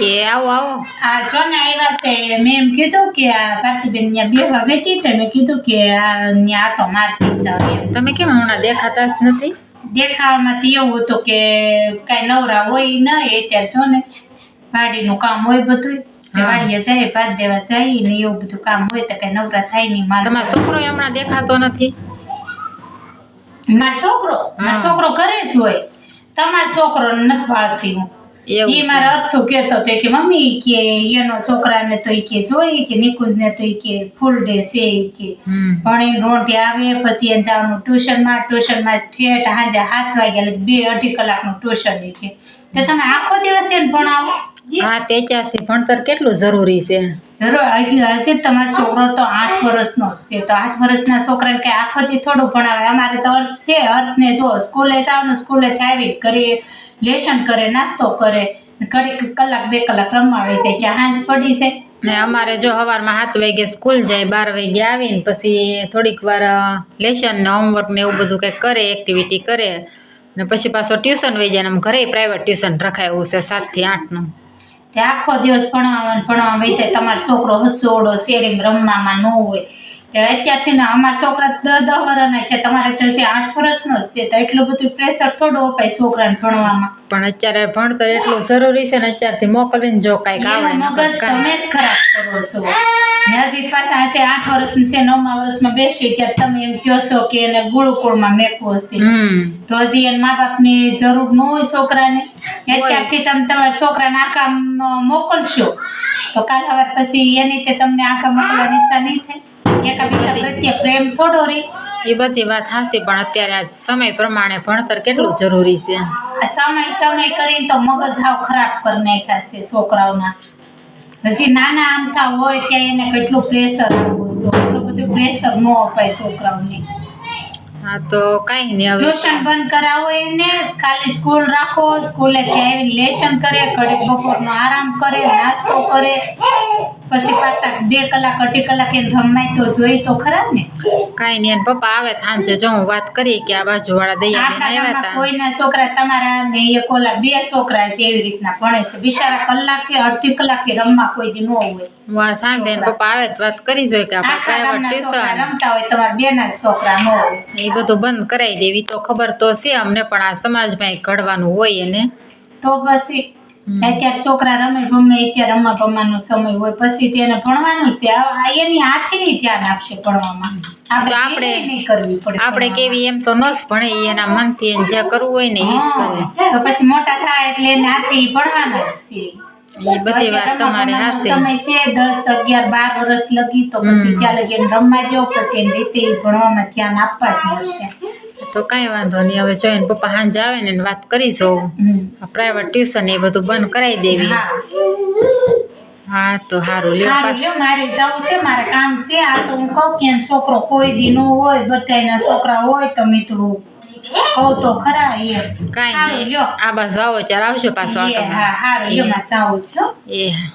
એ આવો આવો. આ છો ને આવ્યા તે મેં એમ કીધું કે આ ભારતીબેન ત્યાં બેહવા ગઈ તે મેં કીધું કે આ ત્યાં આટો મારતી જાવ એમ. તમે કેમ હમણાં દેખાતા જ નથી? દેખાવામાંથી એવું હતું કે કાંઈ નવરા હોય ન અત્યારે શું ને વાડીનું કામ હોય બધું વાડીએ જાય ભાત દેવા જાય ને એવું બધું કામ હોય તો કાંઈ નવરા થાય નહીં મારે. તમારો છોકરો હમણાં દેખાતો નથી? મારો છોકરો? મારો છોકરો ઘરે જ હોય. તમારો છોકરો નથી પાળતી હું. એ મારા અર્થું કહેતો હતો કે મમ્મી કે એનો છોકરાને તો ઈ કે જોઈ કે નિકુંજને તો ઈ કે ફૂલ ડે છે કે. ભણીને રોંઢે આવે પછી એને જવાનું ટ્યુશનમાં ટ્યુશનમાં ઠેઠ સાંજે સાત વાગ્યા બે અઢી કલાકનું ટ્યુશન ઈ કે. તો તમે આખો દિવસ એને ભણાવો. હા તે ભણતર કેટલું જરૂરી છે? જરૂર હશે તમારો છોકરો તો આઠ વર્ષનો છે. તો આઠ વર્ષના છોકરાને કંઈ આખો દી થોડું ભણાવે. અમારે તો અર્થ છે અર્થને જો સ્કૂલે જવાનું સ્કૂલેથી આવી કરી લેસન કરે નાસ્તો કરે ઘડીક કલાક બે કલાક રમાવે છે કે હાંજ પડી છે. ને અમારે જો સવારમાં સાત વાગે સ્કૂલ જાય બાર વાગે આવીને પછી થોડીક વાર લેશન ને હોમવર્ક ને એવું બધું કંઈક કરે એક્ટિવિટી કરે. ને પછી પાછો ટ્યુશન વહી જાય ને આમ ઘરે પ્રાઇવેટ ટ્યુશન રખાયું છે સાતથી આઠનું. આખો દિવસ ભણવામાં ને ભણવામાં વહી જાય તમારો છોકરો હસોડો શેરિંગ રમવામાં ન હોય. તે અત્યારથી ને અમારા છોકરા દસ દસ વર્ષના છે. તમારે તો છે આઠ વર્ષનો જ છે. તો એટલું બધું પ્રેશર થોડું અપાય છોકરાને ભણવામાં. પણ અત્યારે ભણતર એટલું જરૂરી છે ને અત્યારથી મોકલીને જો કાંઈક આવે મગજ. તમે જ ખરાબ કરો છો. નજીક પાસે છે આઠ વર્ષની છે નવમા વર્ષમાં બેસી ત્યારે તમે એમ કહો છો કે એને ગુરુકુળમાં મેકવો છે. તો હજી એના મા બાપની જરૂર ન હોય છોકરાને. અત્યારથી તમે તમારા છોકરાને કામ મોકલશો. તો કાલ હવે પછી એની તે તમને આખા મોકલવાની ઈચ્છા નહીં થાય. એકાબીજા પ્રત્યે પ્રેમ થોડો રહે. એ બધી વાત હાસી પણ અત્યારે આ સમય પ્રમાણે ભણતર કેટલું જરૂરી છે? આ સમય સમય કરીને તો મગજ હાવ ખરાબ કરી નાખ્યા છે છોકરાઓના. પછી નાના આમથા હોય ત્યાં એને કેટલું પ્રેશર એટલું બધું પ્રેશર ન અપાય છોકરાઓને. હા, તો કાંઈ નહીં, હવે ટ્યુશન બંધ કરાવો એને, ખાલી સ્કૂલ રાખો સ્કૂલેથી આવીને લેસન કરે, ઘડીક બપોરનો આરામ કરે, નાસ્તો કરે. પછી પાછા બે કલાક અઢી કલાક એને રમાય તો જોઈ તો ખરા ને? કાંઈ નહીં પપ્પા આવે સાંજે. જો હું વાત કરી કે આ બાજુવાળા વાળા આપણા આવ્યા હતા કોઈના છોકરા તમારા ને એક ઓલા બે છોકરા છે એવી રીતના ભણે છે. બિચારા કલાકે અડધી કલાકે રમવા કોઈ દી ન હોય. વાહ સાંજે એને પપ્પા આવે તો વાત કરી જોઈએ કે આપણે પ્રાઇવેટ ટ્યુશન રમતા હોય તમારા બેના છોકરા ન હોય. એ બધું બંધ કરાવી દેવી. તો ખબર તો છે અમને પણ આ સમાજમાં ઘડવાનું હોય એને. તો પછી. અત્યારે છોકરા રમે ભમે અત્યારે રમવા ભમવાનો સમય હોય પછી તેને ભણવાનું છે. એની હાથે ધ્યાન આપશે ભણવામાં. આપણે કરવી પડે કેવી એમ તો ન જ ભણે એના મનથી એને જે કરવું હોય ને એ કરે. તો પછી મોટા થાય એટલે એને હાથે ભણવાના છે. એ બધી વાત તમારે હાસે સમય છે દસ અગિયાર બાર વર્ષ લગી તો પછી ત્યાં લગી રમવા દો પછી એની રીતે ભણવામાં ધ્યાન આપવા જ મળશે. તો કાંઈ વાંધો નહીં. હવે જોઈને પપ્પા સાંજે આવે ને વાત કરી જોઉં. પ્રાઇવેટ ટ્યુશન એ બધું બંધ કરાવી દેવી. હા. તો સારું લ્યો મારે જવું છે મારે કામ છે. આ તો હું કહું કે છોકરો કોઈ દી નો હોય બધાયના છોકરા હોય તો મેં તો કહું તો ખરા એ. કાંઈ નહીં. લ્યો. આ બાજુ આવો ત્યારે આવજો પાછો હા સારું લ્યો મારે જવું છે એ. હા